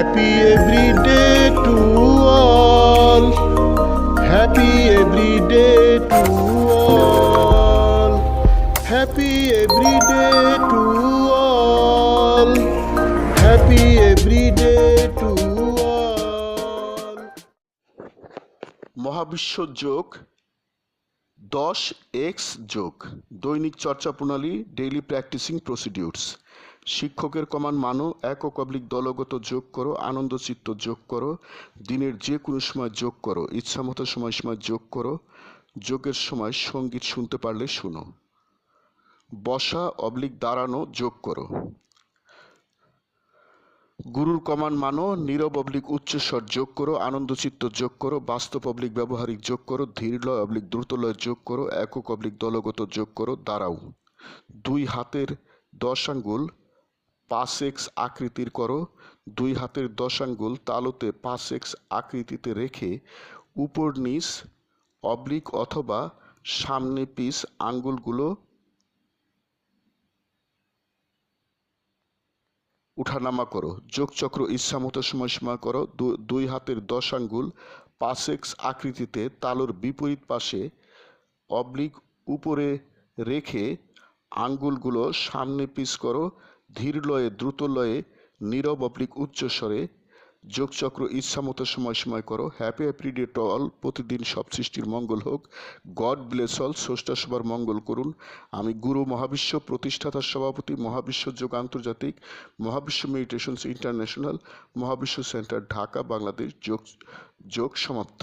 Happy every day to all. Happy every day to all. Happy every day to all. Happy every day to all. মহাবিশ্ব যোগ দশ x যোগ দৈনিক চর্চা প্রণালী ডেইলি প্র্যাকটিসিং প্রসিডিউরস শিক্ষকের কমান মানো একক অবলিক দলগত যোগ করো আনন্দচিত্ত যোগ করো, দিনের যে কোনো সময় যোগ করো, ইচ্ছামতো সময় সময় যোগ করো, যোগের সময় সংগীত শুনতে পারলে শুনো। বসা, অবলিক দাঁড়ানো, যোগ করো। গুরুর কমান মানো, নীরব, অবলিক উচ্চস্বর যোগ করো আনন্দচিত্ত যোগ করো, বাস্তব, অবলিক ব্যবহারিক যোগ করো, ধীরলয়, অবলিক দ্রুতলয় যোগ করো, একক, অবলিক দলগত যোগ করো, দাঁড়াও। দুই হাতের দশ আঙ্গুল পাঁচ এক্স আকৃতির করো। দুই হাতের দশ আঙ্গুল তালুতে পাঁচ এক্স আকৃতিতে রেখে উপর নিচ, অবলিক অথবা সামনে পিস আঙ্গুলগুলো উঠানামা করো। যোগচক্র ইচ্ছামতো সময় সময় করো দুই হাতের দশ আঙ্গুল পাঁচ এক্স আকৃতিতে তালুর বিপরীত পাশে অবলিক উপরে রেখে আঙ্গুলগুলো সামনে পিস করো। ধীর লয়ে, দ্রুত লয়ে, নীরব অবলিক উচ্চস্বরে যোগচক্র ইচ্ছামতো সময় সময় করো, happy happy day to all, প্রতিদিন সব সৃষ্টির মঙ্গল হোক। গড ব্লেস অল স্রষ্টা সবার মঙ্গল করুন। আমি গুরু মহাবিশ্ব প্রতিষ্ঠাতার সভাপতি, মহাবিশ্ব যোগ আন্তর্জাতিক, মহাবিশ্ব মেডিটেশনস ইন্টারন্যাশনাল, মহাবিশ্ব সেন্টার, ঢাকা, বাংলাদেশ, যোগ যোগ সমাপ্ত।